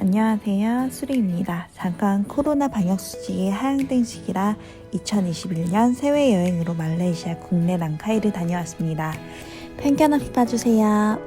안녕하세요. 수리입니다. 잠깐 코로나 방역 수칙이 하향된 시기라 2021년 세외 여행으로 말레이시아 국내 랑 카이를 다녀왔습니다. 편견 없이 봐주세요.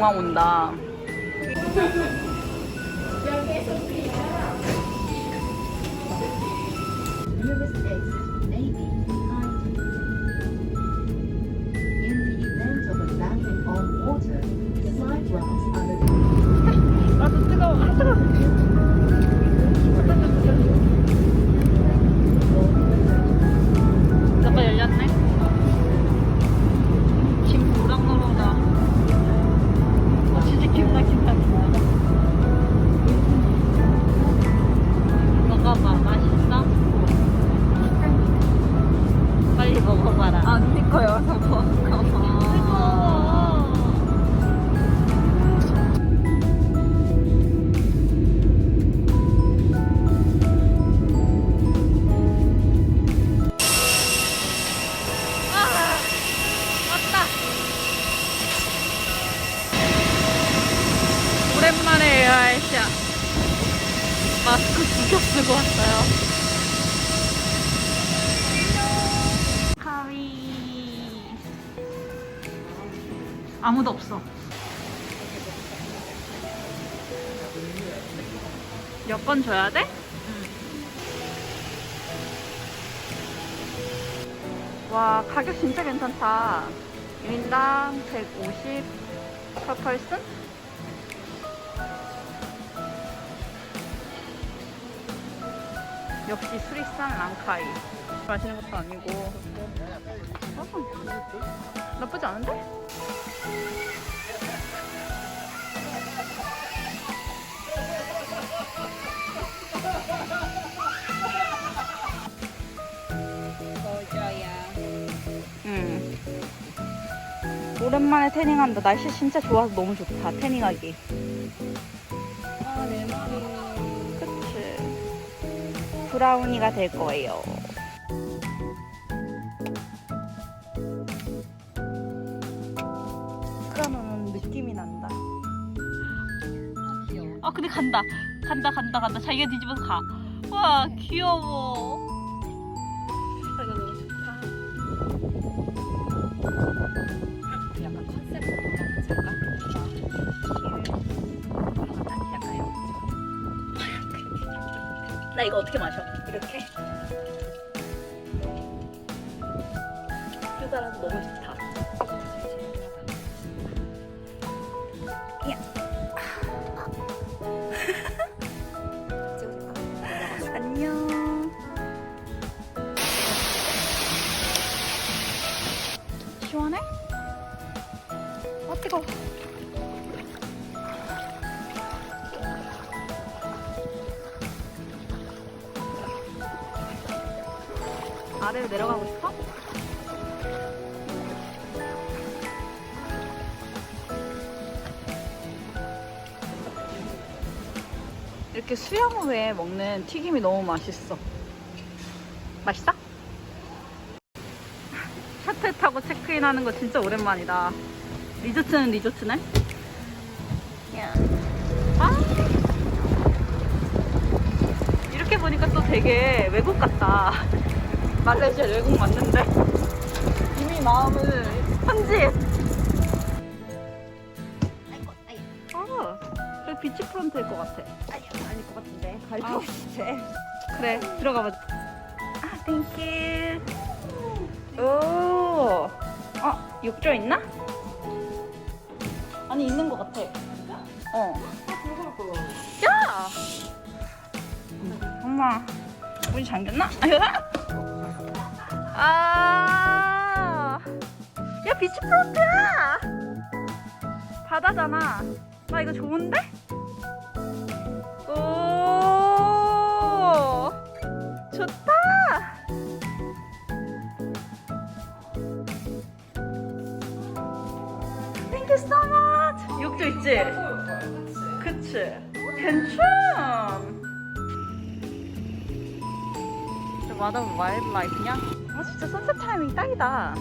공항 온다. 마스크 두 겹 쓰고 왔어요. 아무도 없어. 여권 줘야 돼? 와 가격 진짜 괜찮다 1인당 150 퍼펄 역시 수리산 랑카이 마시는 것도 아니고 어, 나쁘지 않은데? 응. 오랜만에 태닝한다. 날씨 진짜 좋아서 너무 좋다. 태닝하기. 브라우니가 될 거예요. 스카노는 느낌이 난다. 아, 근데 간다. 간다, 간다, 간다. 자기가 뒤집어서 가. 와, 귀여워. 아, 이거 너무 좋다. 약간 컨셉으로 잠깐 나 이거 어떻게 마셔? 이렇게 휴가라서 너무 좋다 아래로 내려가고 싶어? 이렇게 수영 후에 먹는 튀김이 너무 맛있어. 맛있어? 셔틀 타고 체크인 하는 거 진짜 오랜만이다. 리조트는 리조트네? 야. 아. 이렇게 보니까 또 되게 외국 같다. 말레이시아 외국 맞는데? 이미 마음을 현지. 아, 그 비치 프론트일 것 같아. 아니 아닐 것 같은데 갈 아. 거 같아. 그래, 들어가 봐. 아, 땡큐. 오. 어, 욕조 있나? 아니 있는 것 같아. 어. 야! 엄마 문이 잠겼나? 아, 야 비치프로트야! 바다잖아. 나 이거 좋은데? 오, 좋다. You so much. 욕조 있지? 그치? 괜찮. 저 마담 와일드라이프냐? 아 진짜 선셋 타이밍 딱이다.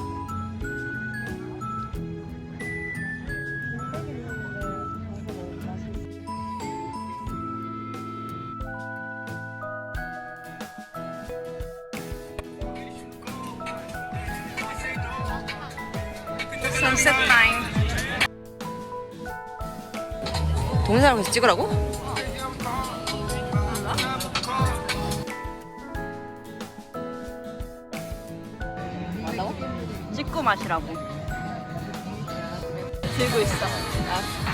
선셋 타임. 사람 계속 찍으라고? 찍고 마시라고. 들고 있어. 말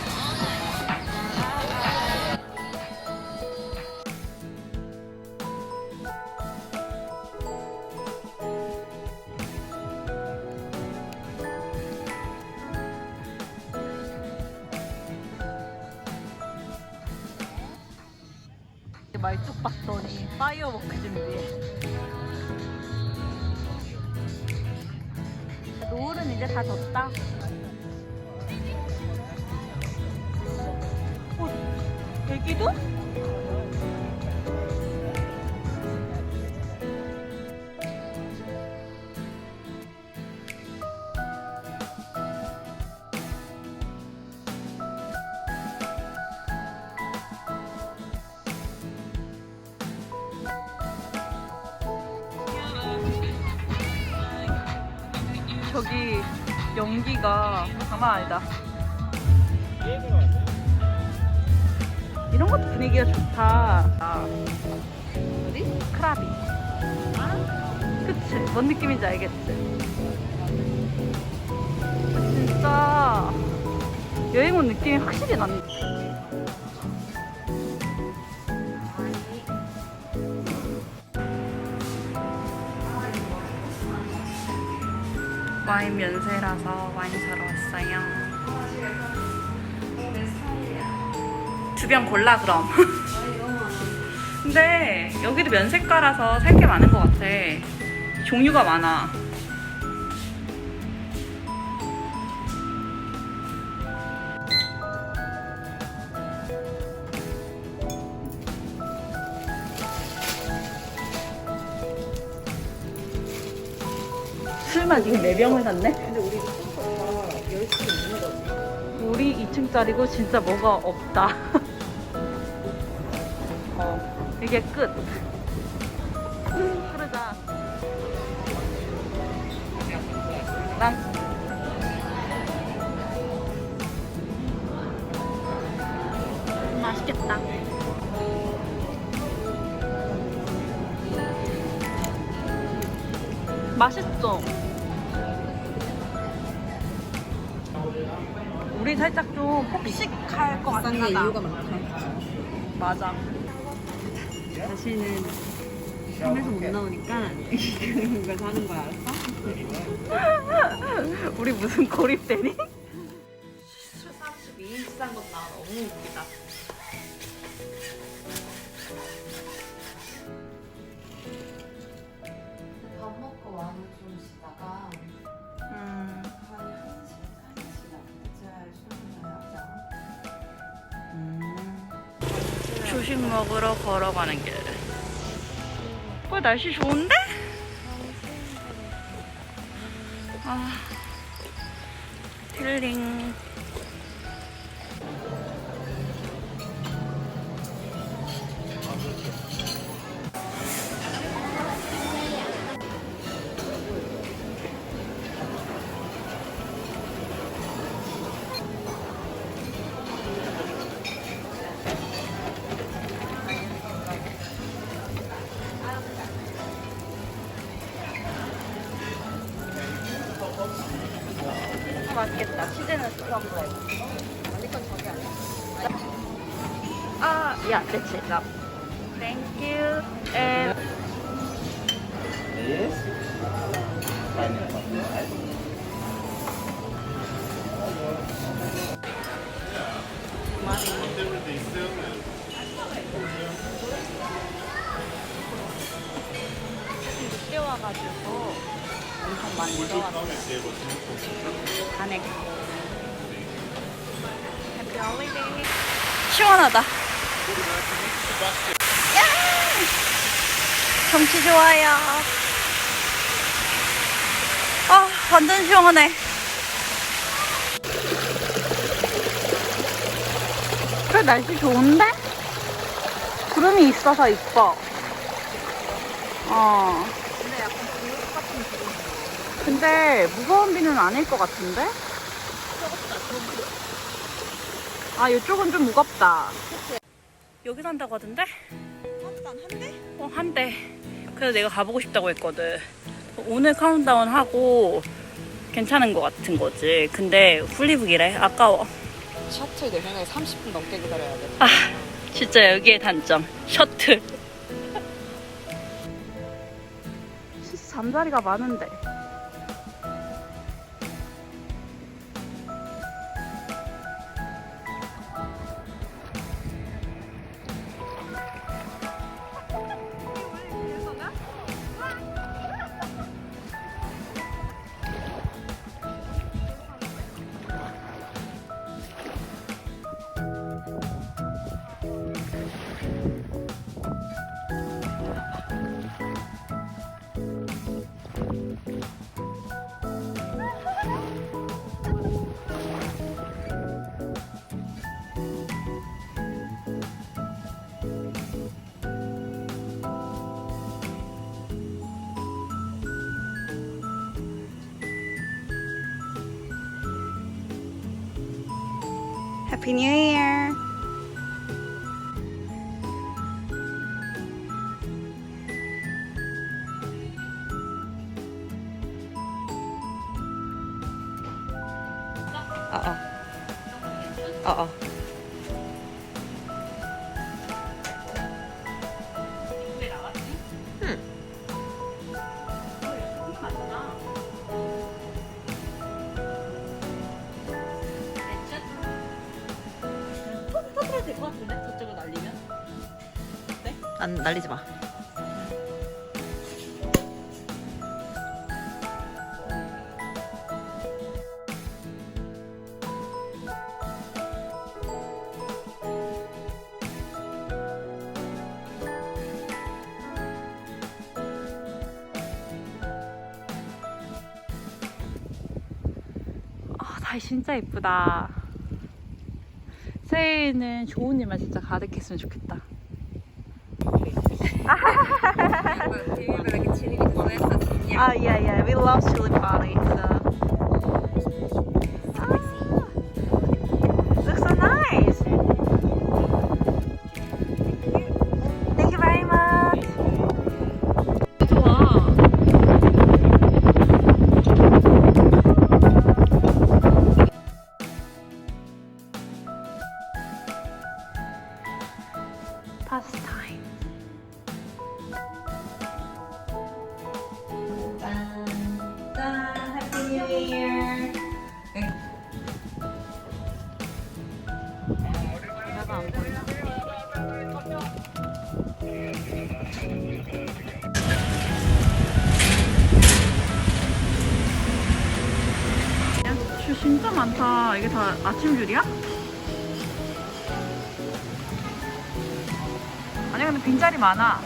어, 애기도? 저기 연기가 장난 아니다. 분위기가 좋다. 아, 어디? 크라비. 그치? 뭔 느낌인지 알겠지? 진짜 여행 온 느낌이 확실히 난다. 와인 면세라서 와인 사러 왔어요. 두병 골라 그럼. 근데 여기도 면세가라서 살 게 많은 것 같아. 종류가 많아. 술만 지금 4병을 샀네? 근데 우리 우리 2층짜리고 진짜 뭐가 없다. 어, 이게 끝. 그러자. 난 맛있겠다. 맛있어. 우리 살짝 좀 폭식할 것 같긴 하다. 이유가 많다. 맞아. 다시는 삶에서 못 나오니까 이걸 사는 거야, 알았어? 우리 무슨 고립되니? 술32 비싼 것 나. 너무 웃기다. 밥 먹고 와는 좀 쉬다가 음, 한 1시, 1시간 잘 출근해야죠. 음. 조식 먹으러 걸어가는 길. 어, 날씨 좋은데? 아, 힐링. 아, yeah, that's it. No. Thank you. And Yes. Pineapple. 늦게 와가지고 엄청 많이 묻어왔어요. 안에. 해피 홀리데이. 시원하다. 야! 경치 좋아요. 아, 완전 시원해. 그래, 날씨 좋은데? 구름이 있어서 이뻐. 어. 근데 무거운 비는 아닐 것 같은데? 아, 이쪽은 좀 무겁다. 여기 산다고 하던데? 한 대? 어, 한 대. 그래서 내가 가보고 싶다고 했거든. 오늘 카운트다운 하고 괜찮은 것 같은 거지. 근데 풀리북이래. 아까워. 셔틀 내 생각에 30분 넘게 기다려야 돼. 아, 진짜 여기에 단점. 셔틀. 잠자리가 많은데. Happy New Year. 어, 어. 아, 진짜 예쁘다. 새해에는 좋은 일만 진짜 가득했으면 좋겠다. Ah, yeah, yeah. We love chili party. So. 근데 빈자리 많아.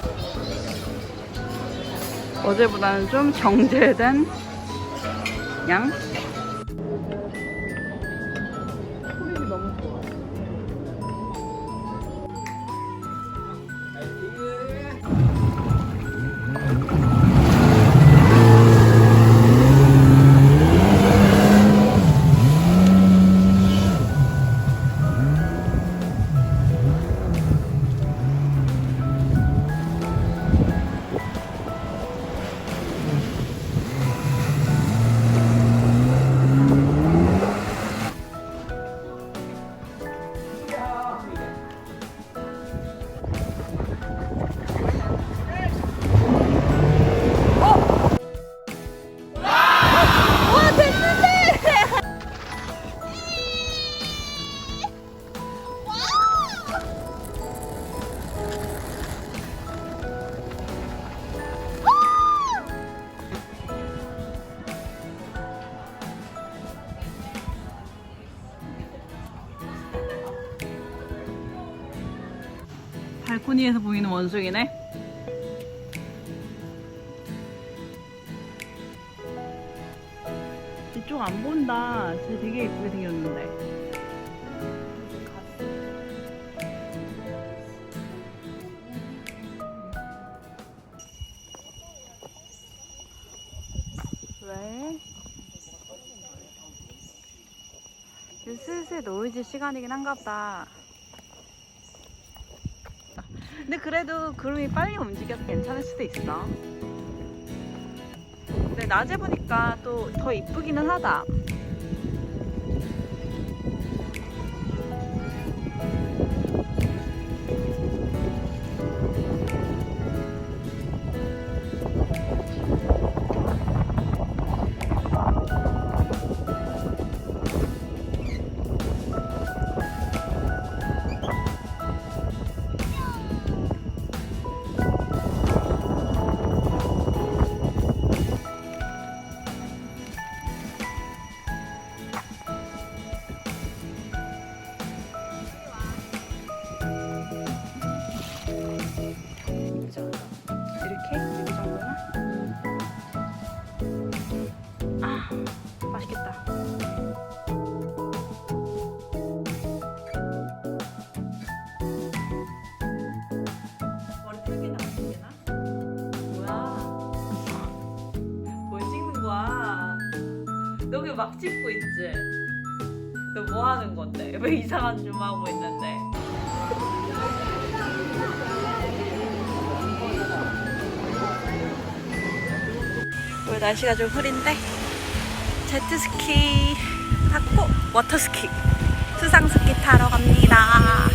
어제보다는 좀 정제된 양. God. 원숭이네. 이쪽 안 본다. 쟤 되게 예쁘게 생겼는데. 왜? 슬슬 노이즈 시간이긴 한가 보다. 근데 그래도 구름이 빨리 움직여서 괜찮을 수도 있어. 근데 낮에 보니까 또 더 이쁘기는 하다. 너왜막 찍고 있지? 너 뭐 하는 건데? 왜 이상한 줌 하고 있는데? 오늘 날씨가 좀 흐린데 제트스키 타고 워터스키 수상스키 타러 갑니다.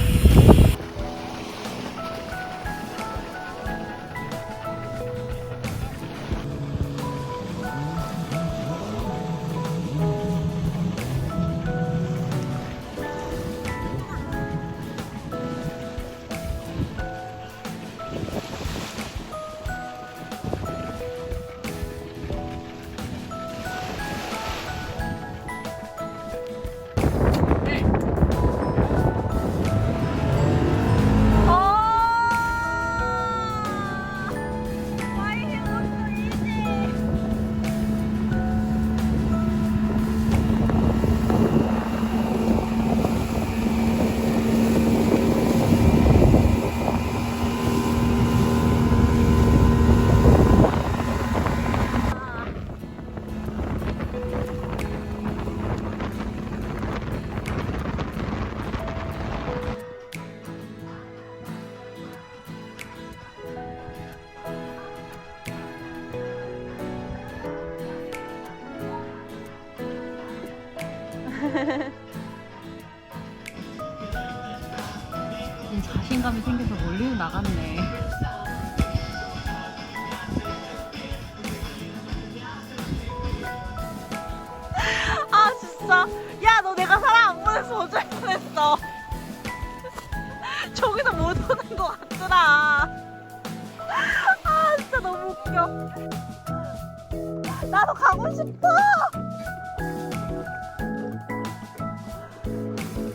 나도 가고 싶어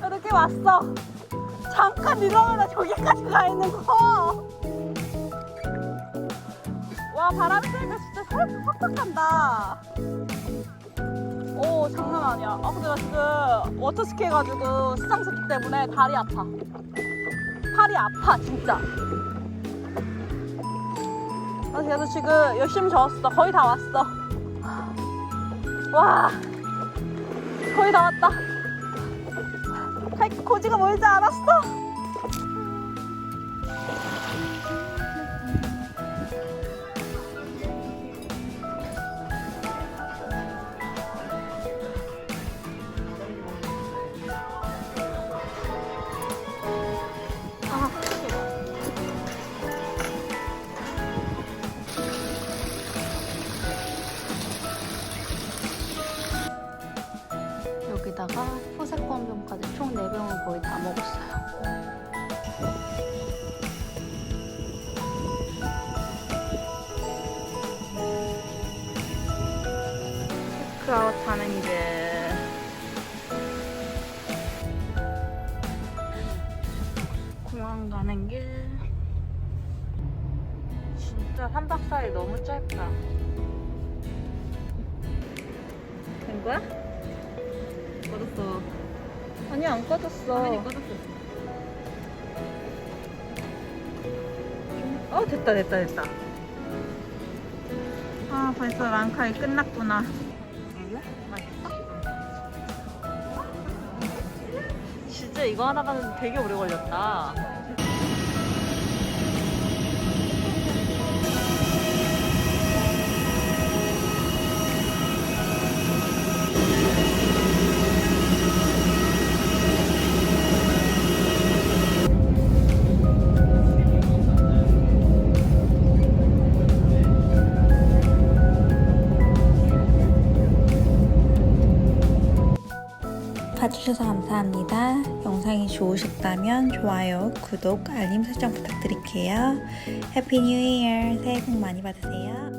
이렇게 왔어 잠깐 이러면 저기까지 가 있는 거. 와 바람 쐬니까 진짜 살 팍팍한다. 오 장난 아니야. 아 근데 나 지금 워터스키 해가지고 수상스키 때문에 다리 아파. 팔이 아파 진짜. 나 그래서 지금 열심히 저었어. 거의 다 왔어. 와 거의 다 왔다. 갈 고지가 멀지 않았어. 공항 가는 길. 진짜 3박 4일 너무 짧다. 된 거야? 꺼졌어. 아니 안 꺼졌어. 화면이 꺼졌어. 어 됐다 됐다 됐다. 아 벌써 랑카이 끝났구나. 진짜 이거 하나 가는데 되게 오래 걸렸다. 봐주셔서 감사합니다. 영상이 좋으셨다면 좋아요, 구독, 알림 설정 부탁드릴게요. 해피 뉴 이어! 새해 복 많이 받으세요.